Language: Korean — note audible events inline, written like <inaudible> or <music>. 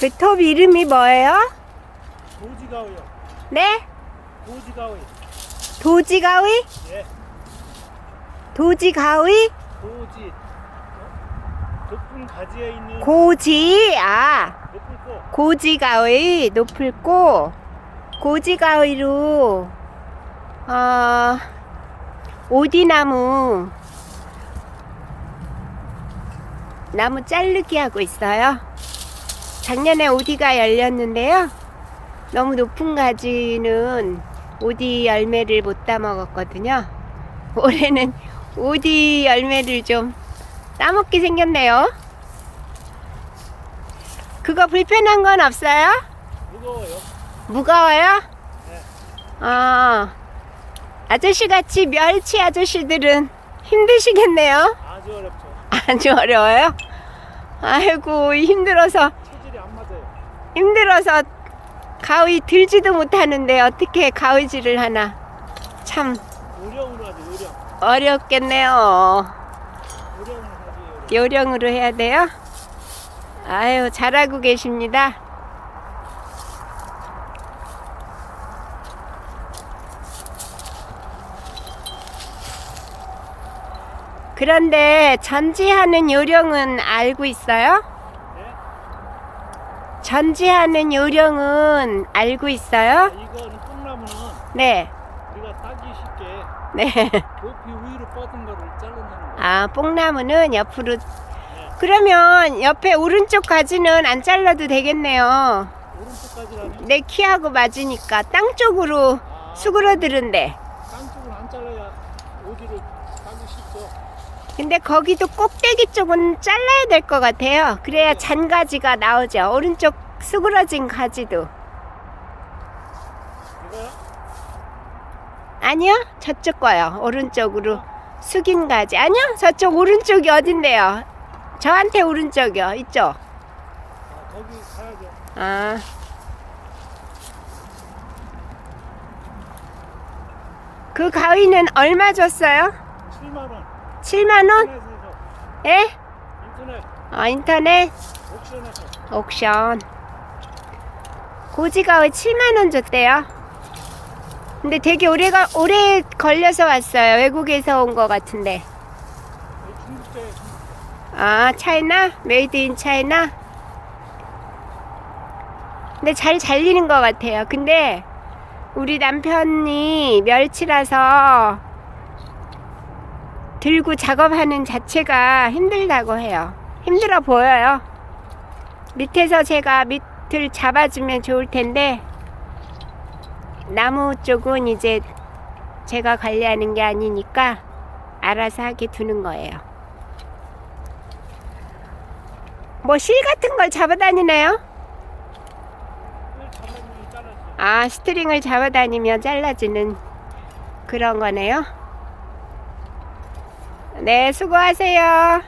그 톱 이름이 뭐예요? 도지가위요. 네? 도지가위. 도지가위? 예. 도지가위? 도지. 어? 높은 가지에 있는 고지, 아, 높은 꽃. 고지가위, 높을 꼬. 고지가위로, 어, 오디나무, 나무 자르기 하고 있어요. 작년에 오디가 열렸는데요. 너무 높은 가지는 오디 열매를 못 따먹었거든요. <laughs> 올해는 오디 열매를 좀 따먹게 생겼네요. 그거 불편한 건 없어요? 무거워요. 무거워요? 네. 아, 아저씨 같이 멸치 아저씨들은 힘드시겠네요? 아주 어렵죠. 아주 어려워요? 아이고, 힘들어서. 힘들어서 가위 들지도 못하는데 어떻게 가위질을 하나. 참 요령으로 하죠. 요령. 어렵겠네요. 요령으로 하지. 요령. 요령으로 해야 돼요? 아유, 잘하고 계십니다. 그런데 전지하는 요령은 알고 있어요? 네. 전지하는 요령은 알고 있어요? 이거는 뽕나무는 네, 우리가 따기 쉽게 네. <laughs> 높이 위로 뻗은 거를 자르는 거. 아, 뽕나무는 옆으로. 네. 그러면 옆에 오른쪽 가지는 안 잘라도 되겠네요. 오른쪽까지라면 내 키하고 맞으니까 땅 쪽으로 아, 수그러드는데. 땅 쪽은 안 잘라야 쉽죠. 근데 거기도 꼭대기 쪽은 잘라야 될 것 같아요. 그래야 잔가지가 나오죠. 오른쪽 수그러진 가지도. 아니요, 저쪽 거요. 오른쪽으로 숙인 가지. 아니요, 저쪽 오른쪽이 어딘데요? 저한테 오른쪽이요. 이쪽. 아. 아. 그 가위는 얼마 줬어요? 7만 원. 7만 원? 인터넷에서 예? 인터넷 아, 인터넷 옥션에서 옥션. 고지가 왜 7만 원 줬대요? 근데 되게 오래가 오래 걸려서 왔어요. 외국에서 온것 같은데. 중국제 아, 차이나? 메이드 인 차이나? 근데 잘 잘리는 것 같아요. 근데 우리 남편이 멸치라서 들고 작업하는 자체가 힘들다고 해요. 힘들어 보여요. 밑에서 제가 밑을 잡아주면 좋을 텐데 나무 쪽은 이제 제가 관리하는 게 아니니까 알아서 하게 두는 거예요. 뭐 실 같은 걸 잡아다니나요? 아, 스트링을 잡아다니며 잘라주는 그런 거네요. 네, 수고하세요.